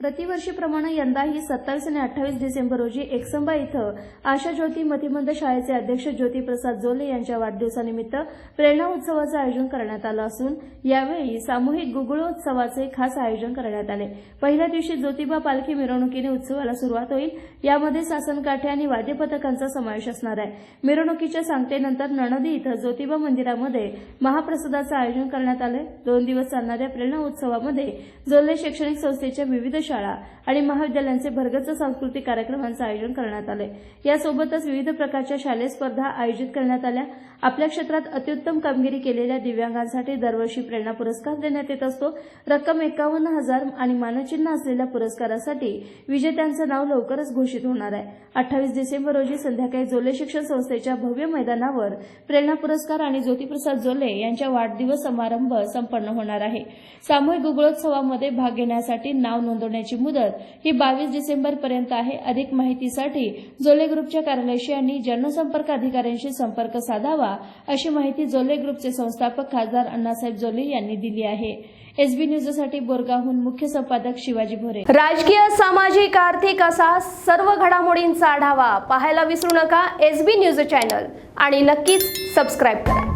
प्रतिवर्षीप्रमाणे यंदाही सत्तावीस आणि अठ्ठावीस डिसेंबर रोजी एकसंबा इथं आशा ज्योती मतिमंद शाळेचे अध्यक्ष ज्योतीप्रसाद जोले यांच्या वाढदिवसानिमित्त प्रेरणा उत्सवाचं आयोजन करण्यात आलं असून यावेळी सामूहिक गुगुळोत्सवाचे खास आयोजन करण्यात आले. पहिल्या दिवशी ज्योतिबा पालखी मिरवणुकीने उत्सवाला सुरुवात होईल. यामध्ये सासनकाठे आणि वाद्यपथकांचा समावेश असणार आहे. मिरवणुकीच्या सांगतेनंतर नणदी इथं ज्योतिबा मंदिरामध्ये महाप्रसादाचं आयोजन करण्यात आलं दोन दिवस चालणाऱ्या प्रेरणा उत्सवामध्ये जोले शैक्षणिक संस्थेच्या विविध शाळा आणि महाविद्यालयांचे भरगच्च सांस्कृतिक कार्यक्रमांचं आयोजन करण्यात आलंय. यासोबतच विविध प्रकारच्या शालेय स्पर्धा आयोजित करण्यात आल्या. आपल्या क्षेत्रात अत्युत्तम कामगिरी केलेल्या दिव्यांगांसाठी दरवर्षी प्रेरणा पुरस्कार देण्यात येत असतो. रक्कम एकावन्न हजार आणि मानचिन्ह असलेल्या पुरस्कारासाठी विजेत्यांचं नाव लवकरच घोषित होणार आहे. अठ्ठावीस डिसेंबर रोजी संध्याकाळी जोले शिक्षण संस्थेच्या भव्य मैदानावर प्रेरणा पुरस्कार आणि ज्योतिप्रसाद जोले यांच्या वाढदिवस समारंभ संपन्न होणार आहे. सामूहिक गुगळोत्सवामध्ये भाग घेण्यासाठी नाव नोंदवण्याची मुदत ही बावीस डिसेंबर पर्यंत आहे. अधिक माहितीसाठी जोले ग्रुपच्या कार्यालयाशी आणि जनसंपर्क अधिकाऱ्यांशी संपर्क साधावा अशी माहिती जोले ग्रुपचे संस्थापक खासदार अण्णासाहेब जोले यांनी दिली आहे. एसबी न्यूजसाठी बोरगावहून मुख्य संपादक शिवाजी भोरे. राजकीय सामाजिक आर्थिक असा सर्व घडामोडींचा आढावा पाहायला विसरू नका एस बी न्यूज चॅनल आणि नक्कीच सबस्क्राईब करा.